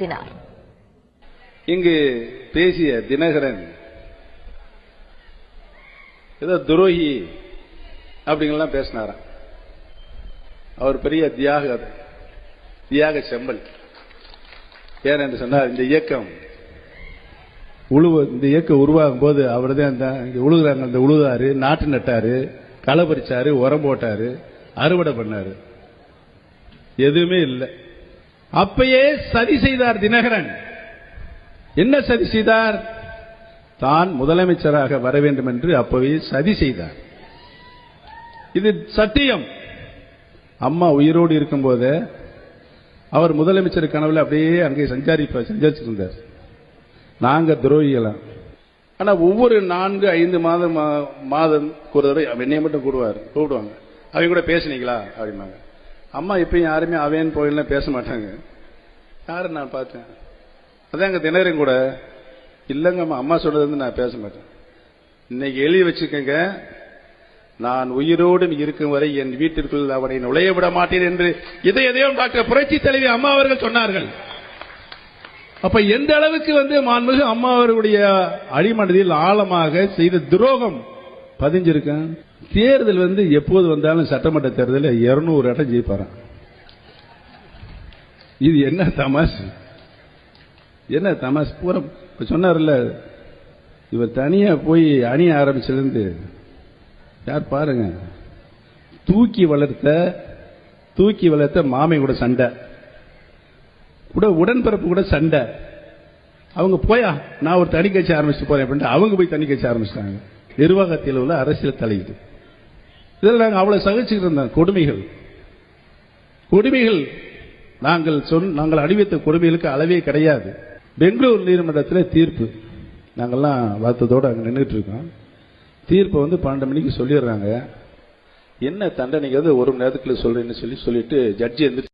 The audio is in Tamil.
பேசினார். இங்கு பேசிய தினகரன் ஏதோ துரோகி அப்படிங்கலாம் பேசினாராம். அவர் பெரிய தியாக தியாக செம்பல். ஏன் என்று சொன்னார் இந்த இயக்கம் உழுவ இந்த இயக்கம் உருவாகும் போது அவர் தான் இந்த இங்க உழுகுறாங்க அந்த உழுதாரு நாட்டு நட்டாரு களை பறிச்சாரு உரம் போட்டாரு அறுவடை பண்ணாரு. எதுவுமே இல்லை. அப்பயே சதி செய்தார் தினகரன். என்ன சதி செய்தார்? தான் முதலமைச்சராக வர வேண்டும் என்று அப்பவே சதி செய்தார். இது சத்தியம். அம்மா உயிரோடு இருக்கும்போது அவர் முதலமைச்சர் கனவுல அப்படியே அங்கே சஞ்சாரிப்பார் சஞ்சரிச்சுட்டு இருந்தார் நாங்க துரோகிகளாம் ஆனா ஒவ்வொரு நான்கு ஐந்து மாதம் மா- மாதம் ஒரு தடவை என்னைய மட்டும் கூடுவார். கூப்பிடுவாங்க. அவங்க கூட பேசுனீங்களா? அப்படின்னாங்க அம்மா இப்பயும் யாருமே அவையன் போயிலாம் பேச மாட்டாங்க. யாரு நான் பார்த்தேன்? அதாங்க தினகரன் கூட. இல்லைங்கம்மா அம்மா சொன்னது வந்து நான் பேச மாட்டேன். இன்னைக்கு எழுதி வச்சுக்கோங்க நான் உயிரோடு இருக்கும் வரை என் வீட்டிற்குள் அவனை நுழைய விட மாட்டேன் என்று இதை எதையும் டாக்டர் புரட்சி தலைவி அம்மா அவர்கள் சொன்னார்கள். அப்ப எந்த அளவுக்கு வந்து மாண்புமிகு அம்மா அவர்களுடைய அடிமனதில் ஆழமாக செய்த துரோகம் பதிஞ்சிருக்கேன் தேர்தல் வந்து எப்போது வந்தாலும் சட்டமன்ற தேர்தலில் இருநூறு இடம் ஜெயிப்பாரான் இது என்ன தமாஷ்? என்ன தமாஷ்? பூரா இப்போ சொன்னார்ல இவர் தனியா போய் அணிய ஆரம்பிச்சிலிருந்து யார் பாருங்க தூக்கி வளர்த்த தூக்கி வளர்த்த மாமை கூட சண்டை. கூட உடன்பிறப்பு கூட சண்டை. அவங்க போயா நான் ஒரு தனி கட்சி ஆரம்பிச்சு போறேன் அப்படின்ட்டு அவங்க போய் தனி கட்சி ஆரம்பிச்சிட்டாங்க. நிர்வாகத்தில் உள்ள அரசியல் தலையீடு. இதில் நாங்கள் அவ்வளவு சகிச்சுக்கிட்டு இருந்தோம். கொடுமைகள். கொடுமைகள் நாங்கள் சொன் நாங்கள் அணிவித்த கொடுமைகளுக்கு அளவே கிடையாது. பெங்களூர் நீதிமன்றத்தில் தீர்ப்பு. நாங்கெல்லாம் வருத்தத்தோடு அங்கே நின்றுட்டு இருக்கோம். தீர்ப்பை வந்து பன்னெண்டு மணிக்கு சொல்லிடுறாங்க. என்ன தண்டனைக்கு ஒரு மணி நேரத்துக்குள்ள சொல்றேன்னு சொல்லி சொல்லிட்டு ஜட்ஜி எந்திரிச்சு